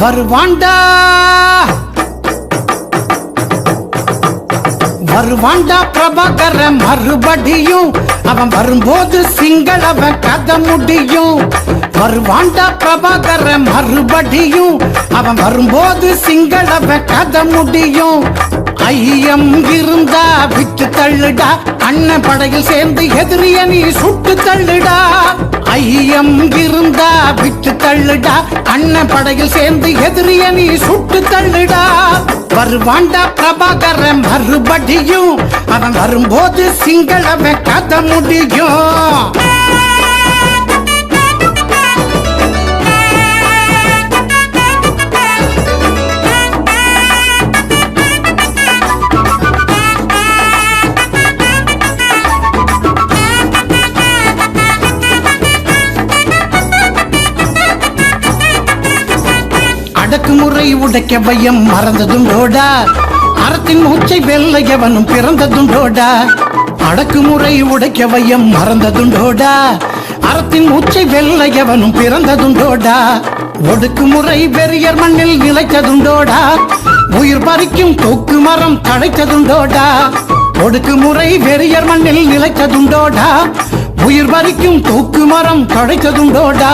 வருவாண்டா? வருவாண்டா பிரபாகர மறுபடியும் அவன் வரும்போது சிங்களவன் கதை முடியும். வருவாண்டா பிரபாகர மறுபடியும் அவன் வரும்போது சிங்களவன் கதை முடியும். ஐயம் இருந்தா விட்டு தள்ளுடா அண்ணன் படையில் சேர்ந்து எதிரிய நீ சுட்டு தள்ளுடா. ஐயம் இருந்தா விட்டு தள்ளுடா. அண்ணன் படையில் சேர்ந்து எதிரிய நீ சுட்டு தள்ளுடா. வருவாண்டா பிரபாகர மறுபடியும். அவன் வரும்போது சிங்களவன் கதை முடியும். அடக்குமுறை உடைக்க பயம் மறந்ததுண்டோடா அறத்தின் மூச்சை வெள்ளையவனும் பிறந்ததும் பிறந்ததுண்டோடா அடக்குமுறை உடைக்க பயம் மறந்ததுண்டோடா அறத்தின் மூச்சை வெள்ளையவனும் பிறந்ததும் பிறந்ததுண்டோடா ஒடுக்குமுறை வெறியர் மண்ணில் நிலைத்ததுண்டோடா உயிர் பறிக்கும் தொக்கு மரம் தழைத்ததும் தழைத்ததுண்டோடா ஒடுக்குமுறை வெறியர் மண்ணில் நிலைத்ததுண்டோடா உயிர் பறிக்கும் தொக்கு மரம் தழைத்ததும் தழைத்ததுண்டோடா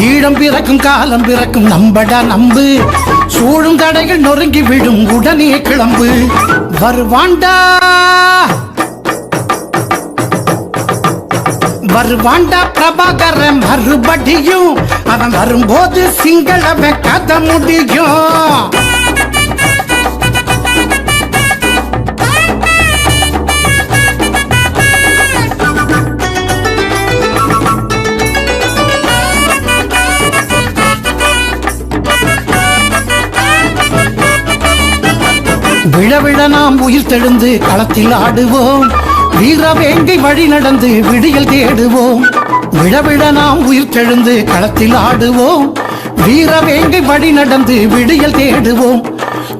ஈழம் பிறக்கும் காலம் பிறக்கும் நம்படா நம்பு. சூழும் தடைகள் நொறுங்கி விடும் உடனே கிளம்பு. வருவாண்டா. வருவாண்டா பிரபாகர மறுபடியும் அவன் வரும்போது சிங்களவன் கதை முடியும். விழ விழ நாம் உயிர் தெழுந்து களத்தில் ஆடுவோம். வீர வேங்கை வழி நடந்து விடியல் தேடுவோம். விழ விழ நாம் உயிர் தெழுந்து களத்தில் ஆடுவோம். வீர வேங்கை வழி நடந்து விடியல் தேடுவோம்.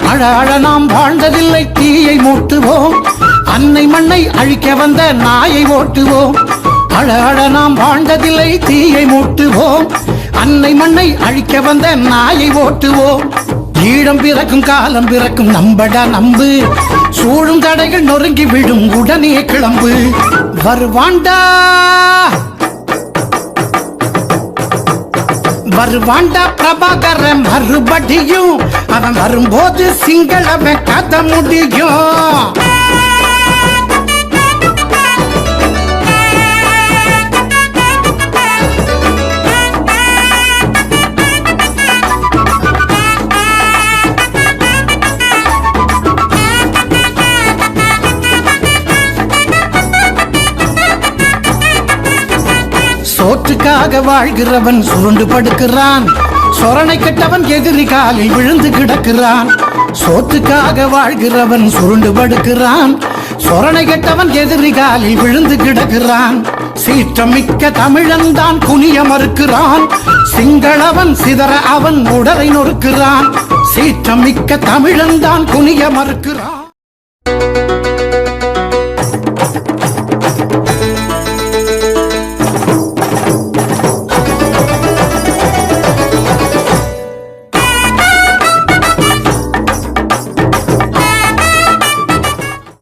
அழ அழ நாம் வாழ்ந்ததில்லை தீயை மூட்டுவோம். அன்னை மண்ணை அழிக்க வந்த நாயை ஓட்டுவோம். அழ அழ நாம் வாழ்ந்ததில்லை தீயை மூட்டுவோம். அன்னை மண்ணை அழிக்க வந்த நாயை ஓட்டுவோம். ஈழம் பிறக்கும் காலம் பிறக்கும் நம்படா நம்பு. சூழும் தடைகள் நொறுங்கி விடும் உடனே கிளம்பு. வருவாண்டா. வருவாண்டா பிரபாகர மறுபடியும் அவன் வரும்போது சிங்களவன் கதை முடியும். சோற்றுக்காக வாழ்கிறவன் சுருண்டு படுக்கிறான். சொரணை கெட்டவன் எதிரி காலில் விழுந்து கிடக்கிறான். சோத்துக்காக வாழ்கிறவன் சுருண்டு படுக்கிறான். சொரணை கெட்டவன் எதிரி காலில் விழுந்து கிடக்கிறான். சீற்றம் மிக்க தமிழன் தான் குனிய மறுக்கிறான். சிங்களவன் சிதற அவன் உடலை நொறுக்கிறான். சீற்றம் மிக்க தமிழன் தான் குனிய மறுக்கிறான்.